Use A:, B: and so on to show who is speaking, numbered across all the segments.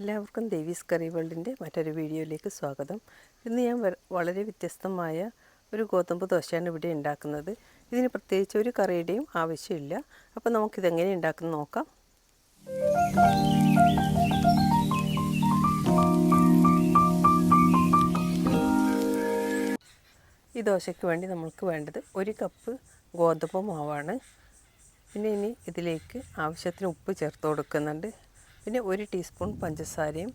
A: എല്ലാവർക്കും ദേവീസ് കറി വേൾഡിന്റെ മറ്റൊരു വീഡിയോയിലേക്ക് സ്വാഗതം. ഇന്ന് ഞാൻ വളരെ വ്യത്യസ്തമായ ഒരു ഗോതമ്പ് ദോശയാണ് ഇവിടെ ഉണ്ടാക്കുന്നത്. ഇതിന് പ്രത്യേകിച്ച് ഒരു കറിയുടെയും ആവശ്യമില്ല. അപ്പോൾ നമുക്കിതെങ്ങനെ ഉണ്ടാക്കുന്ന നോക്കാം. ഈ ദോശയ്ക്ക് വേണ്ടി നമുക്ക് വേണ്ടത് ഒരു കപ്പ് ഗോതമ്പ് മാവാണ്. പിന്നെ ഇനി ഇതിലേക്ക് ആവശ്യത്തിന് ഉപ്പ് ചേർത്ത് കൊടുക്കുന്നുണ്ട്. പിന്നെ ഒരു ടീസ്പൂൺ പഞ്ചസാരയും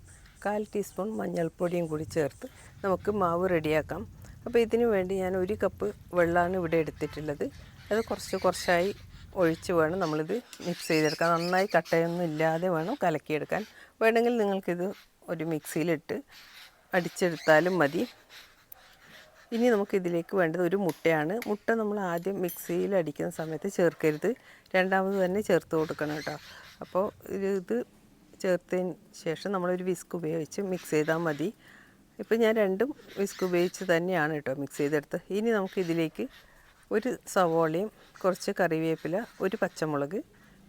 A: കാൽ ടീസ്പൂൺ മഞ്ഞൾപ്പൊടിയും കൂടി ചേർത്ത് നമുക്ക് മാവ് റെഡിയാക്കാം. അപ്പോൾ ഇതിനു വേണ്ടി ഞാൻ ഒരു കപ്പ് വെള്ളമാണ് ഇവിടെ എടുത്തിട്ടുള്ളത്. അത് കുറച്ച് കുറച്ചായി ഒഴിച്ച് വേണം നമ്മളിത് മിക്സ് ചെയ്തെടുക്കാൻ. നന്നായി കട്ടയൊന്നും ഇല്ലാതെ വേണം കലക്കിയെടുക്കാൻ. വേണമെങ്കിൽ നിങ്ങൾക്കിത് ഒരു മിക്സിയിലിട്ട് അടിച്ചെടുത്താലും മതി. ഇനി നമുക്ക് ഇതിലേക്ക് വേണ്ടത് ഒരു മുട്ടയാണ്. മുട്ട നമ്മൾ ആദ്യം മിക്സിയിൽ അടിക്കുന്ന സമയത്ത് ചേർക്കരുത്. രണ്ടാമത് തന്നെ ചേർത്ത് കൊടുക്കണം കേട്ടോ. അപ്പോൾ ഇത് ഇത് ചേർത്തതിന് ശേഷം നമ്മളൊരു വിസ്ക് ഉപയോഗിച്ച് മിക്സ് ചെയ്താൽ മതി. ഇപ്പം ഞാൻ രണ്ടും വിസ്ക് ഉപയോഗിച്ച് തന്നെയാണ് കേട്ടോ മിക്സ് ചെയ്തെടുത്ത് ഇനി നമുക്ക് ഇതിലേക്ക് ഒരു സവോളയും കുറച്ച് കറിവേപ്പില ഒരു പച്ചമുളക്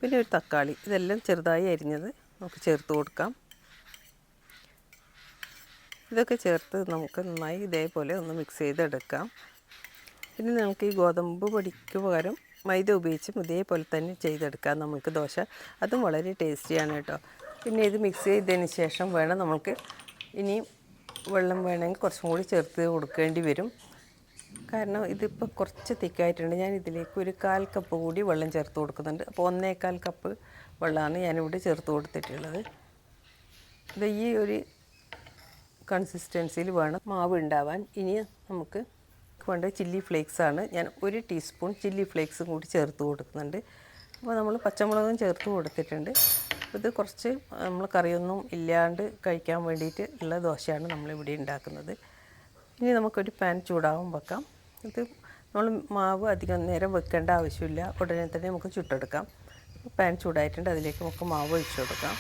A: പിന്നെ ഒരു തക്കാളി ഇതെല്ലാം ചെറുതായി അരിഞ്ഞത് നമുക്ക് ചേർത്ത് കൊടുക്കാം. ഇതൊക്കെ ചേർത്ത് നമുക്ക് നന്നായി ഇതേപോലെ ഒന്ന് മിക്സ് ചെയ്തെടുക്കാം. പിന്നെ നമുക്ക് ഈ ഗോതമ്പ് പൊടിക്ക് പകരം മൈദ ഉപയോഗിച്ചും ഇതേപോലെ തന്നെ ചെയ്തെടുക്കാം. നമുക്ക് ദോശ അതും വളരെ ടേസ്റ്റിയാണ് കേട്ടോ. പിന്നെ ഇത് മിക്സ് ചെയ്തതിന് ശേഷം വേണം നമുക്ക് ഇനി വെള്ളം വേണമെങ്കിൽ കുറച്ചും കൂടി ചേർത്ത് കൊടുക്കേണ്ടി വരും. കാരണം ഇതിപ്പോൾ കുറച്ച് തിക്കായിട്ടുണ്ട്. ഞാൻ ഇതിലേക്ക് ഒരു കാൽ കപ്പ് കൂടി വെള്ളം ചേർത്ത് കൊടുക്കുന്നുണ്ട്. അപ്പോൾ ഒന്നേകാൽ കപ്പ് വെള്ളമാണ് ഞാനിവിടെ ചേർത്ത് കൊടുത്തിട്ടുള്ളത്. ഇത് ഈ ഒരു കൺസിസ്റ്റൻസിയിൽ വേണം മാവ് ഉണ്ടാവാൻ. ഇനി നമുക്ക് വേണ്ട ചില്ലി ഫ്ലേക്സ് ആണ്. ഞാൻ ഒരു ടീസ്പൂൺ ചില്ലി ഫ്ലേക്സും കൂടി ചേർത്ത് കൊടുക്കുന്നുണ്ട്. അപ്പോൾ നമ്മൾ പച്ചമുളകും ചേർത്ത് കൊടുത്തിട്ടുണ്ട്. ഇത് കുറച്ച് നമ്മൾ കറിയൊന്നും ഇല്ലാണ്ട് കഴിക്കാൻ വേണ്ടിയിട്ട് ഉള്ള ദോശയാണ് നമ്മളിവിടെ ഉണ്ടാക്കുന്നത്. ഇനി നമുക്കൊരു പാൻ ചൂടാവും വെക്കാം. ഇത് നമ്മൾ മാവ് അധികം നേരം വെക്കേണ്ട ആവശ്യമില്ല. ഉടനെ തന്നെ നമുക്ക് ചുട്ടെടുക്കാം. പാൻ ചൂടായിട്ടുണ്ട് അതിലേക്ക് നമുക്ക് മാവ് ഒഴിച്ചു കൊടുക്കാം.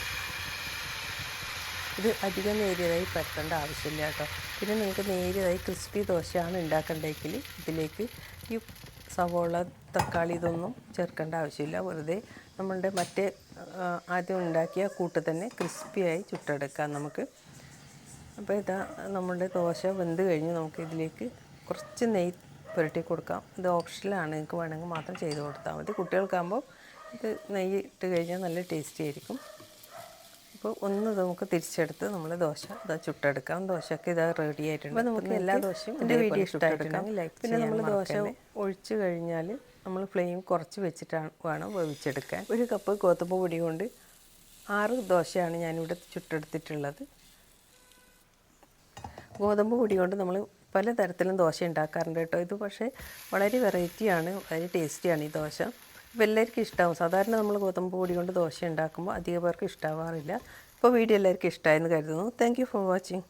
A: ഇത് അധികം നേരിയതായി പരത്തേണ്ട ആവശ്യമില്ല കേട്ടോ. പിന്നെ നിങ്ങൾക്ക് നേരിയതായി ക്രിസ്പി ദോശയാണ് ഉണ്ടാക്കേണ്ടതെങ്കിൽ ഇതിലേക്ക് ഈ സവോള തക്കാളി ഇതൊന്നും ചേർക്കേണ്ട ആവശ്യമില്ല. വെറുതെ നമ്മളുടെ മറ്റേ ആദ്യം ഉണ്ടാക്കിയ കൂട്ട് തന്നെ ക്രിസ്പിയായി ചുട്ടെടുക്കാം നമുക്ക്. അപ്പോൾ ഇതാ നമ്മുടെ ദോശ വെന്ത് കഴിഞ്ഞ് നമുക്ക് ഇതിലേക്ക് കുറച്ച് നെയ്യ് പുരട്ടി കൊടുക്കാം. ഇത് ഓപ്ഷനിലാണ് നിങ്ങൾക്ക് വേണമെങ്കിൽ മാത്രം ചെയ്ത് കൊടുത്താൽ മതി. കുട്ടികൾക്കാകുമ്പോൾ ഇത് നെയ്യ് ഇട്ട് കഴിഞ്ഞാൽ നല്ല ടേസ്റ്റി ആയിരിക്കും. അപ്പോൾ ഒന്ന് നമുക്ക് തിരിച്ചെടുത്ത് നമ്മൾ ദോശ ഇതാ ചുട്ടെടുക്കാം. ദോശയൊക്കെ ഇതാ റെഡി ആയിട്ടുണ്ട്. അപ്പോൾ നമുക്ക് എല്ലാ ദോശയും എന്റെ വീഡിയോ ഇഷ്ടമായിട്ടുണ്ടെങ്കിൽ ലൈക്ക് പിന്നെ നമ്മൾ ദോശ ഒഴിച്ച് കഴിഞ്ഞാൽ നമ്മൾ ഫ്ലെയിം കുറച്ച് വെച്ചിട്ടാണ് വേണം വേവിച്ചെടുക്കാൻ. ഒരു കപ്പ് ഗോതമ്പ് പൊടി കൊണ്ട് ആറ് ദോശയാണ് ഞാനിവിടെ ചുട്ടെടുത്തിട്ടുള്ളത്. ഗോതമ്പ് പൊടി കൊണ്ട് നമ്മൾ പലതരത്തിലും ദോശ ഉണ്ടാക്കാറുണ്ട് കേട്ടോ. ഇത് പക്ഷേ വളരെ വെറൈറ്റിയാണ് വളരെ ടേസ്റ്റിയാണ് ഈ ദോശ. അപ്പോൾ എല്ലാവർക്കും ഇഷ്ടമാവും സാധാരണ നമ്മൾ ഗോതമ്പ് പൊടി കൊണ്ട് ദോശ ഉണ്ടാക്കുമ്പോൾ അധിക പേർക്ക് ഇഷ്ടമാവാറില്ല അപ്പോൾ വീഡിയോ എല്ലാവർക്കും ഇഷ്ടമായെന്ന് കരുതുന്നു. Thank for watching